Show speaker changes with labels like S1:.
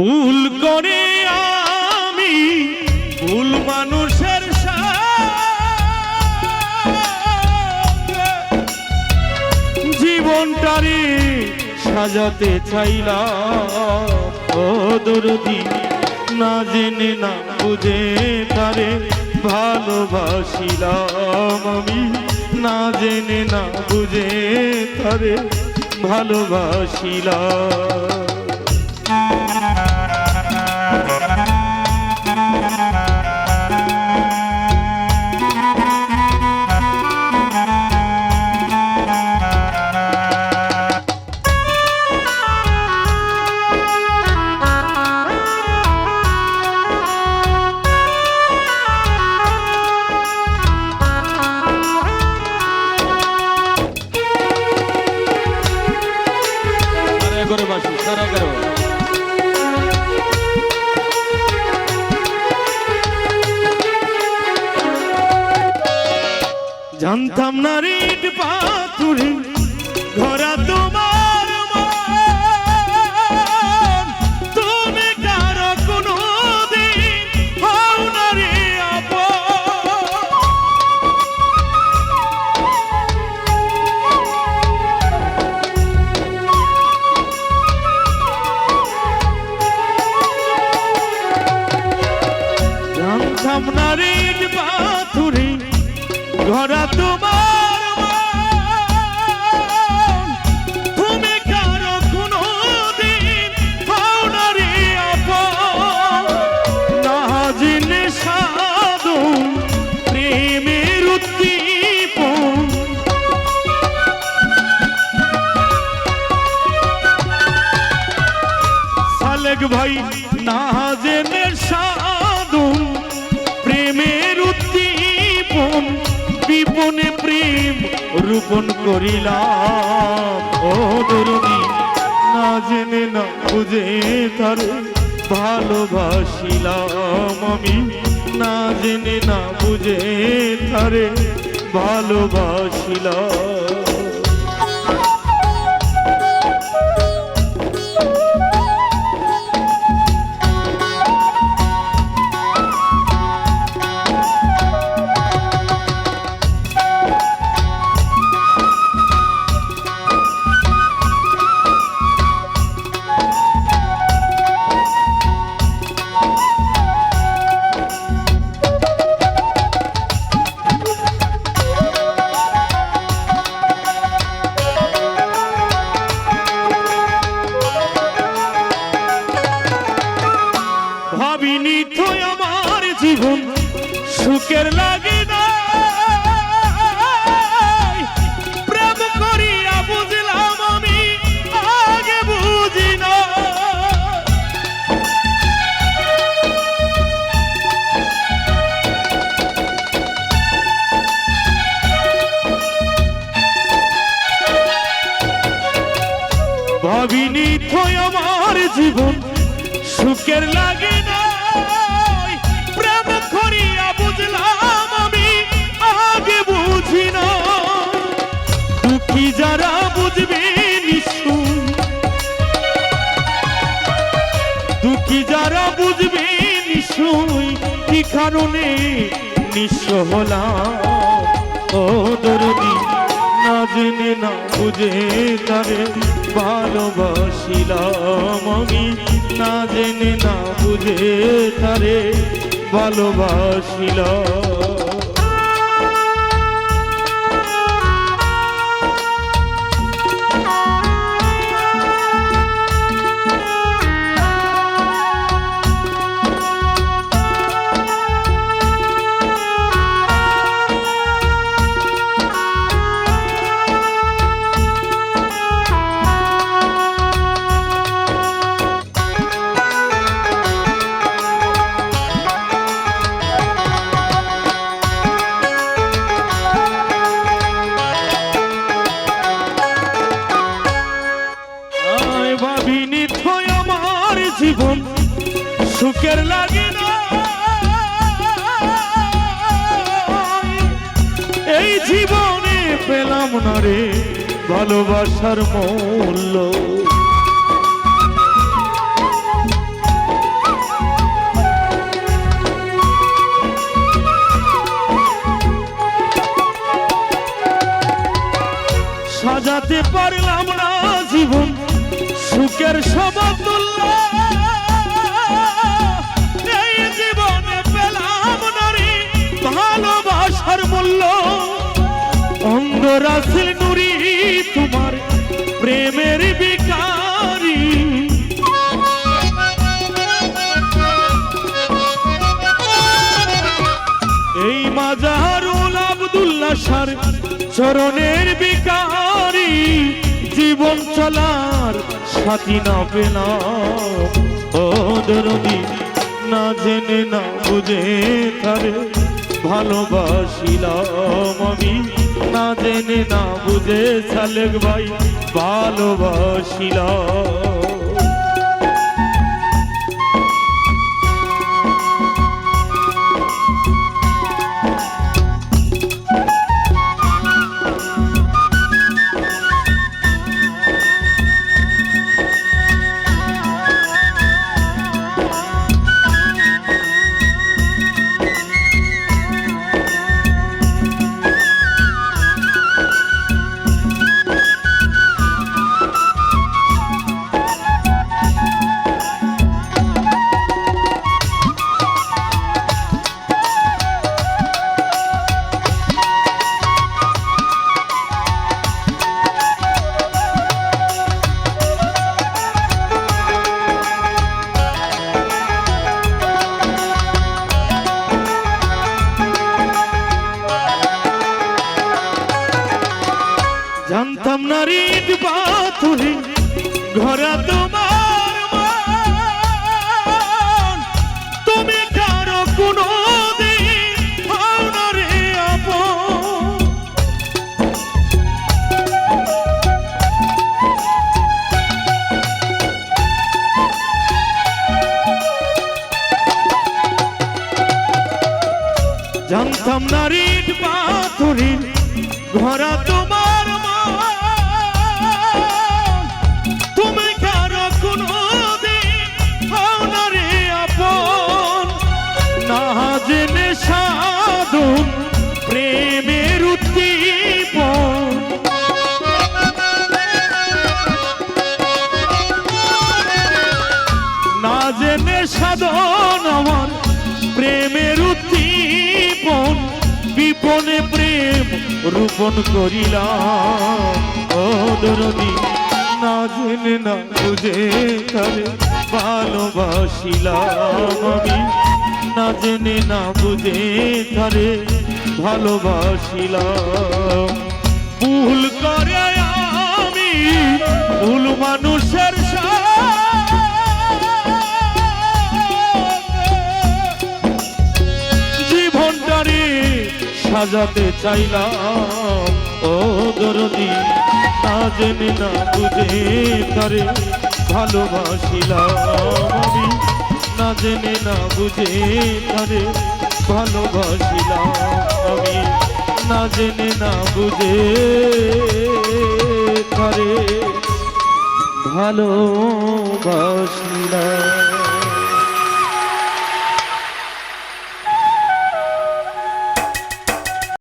S1: ভুল করে আমি, ভুল মানুষের জীবনটারে সাজাতে চাইলাম। দরদি, না জেনে, না বুঝে তারে ভালোবাসিলাম আমি। না জেনে, না বুঝে তারে ভালোবাসিলাম। জানতাম না রিট পাথুরে ঘোরা তোমার সালেক ভাই, না জেনে সাধু, প্রেমের উদ্দীপন, বিপনে প্রেম রূপন করিলাম। ও না জেনে না বুঝে তারে ভালোবাসিলাম আমি। না জেনে না বুঝে তারে ভালোবাসিলাম। জীবন সুখের লাগে। কারণে নিঃস্ব হলাম। ও দরদি না জেনে, না বুঝে তারে ভালোবাসিলাম আমি। না জেনে, না বুঝে তারে ভালোবাসিলাম। ভাবিনি থয় আমার জীবন, সুখের লাগে এই জীবনে পেলাম না রে ভালোবাসার মূল্য। সাজাতে পারে রাসেল নুরি তোমার প্রেমের বিকারী। এই মাজারুল আব্দুল্লাহ সার চরণের বিকারী। জীবন চলার সাথী না পেলাম ও দরদি, না জেনে না বুঝে তারে ভালোবাসিলাম আমি। না জেনে না বুঝে সালেক ভাই ভালোবাসিলাম। রিট পাথরে ঘরে তোমার। তুমি কারও কোনো। জানতাম না রিট পাথরে ঘরা জেনে সাধন আমার, প্রেমের উদ্দীপন, বিপনে প্রেম রূপন করিলাম। ও দরদি, না জেনে, না বুঝে তারে ভালোবাসিলাম আমি। না জেনে, না বুঝে তারে ভালোবাসিলাম। ভুল করে আমি, ভুল মানুষের সাথে সাজাতে চাইলাম। ও দরদি না জেনে না বুঝে তারে ভালোবাসিলাম আমি। না জেনে না বুঝে তারে ভালোবাসিলাম আমি। না জেনে না বুঝে তারে ভালোবাসিলাম।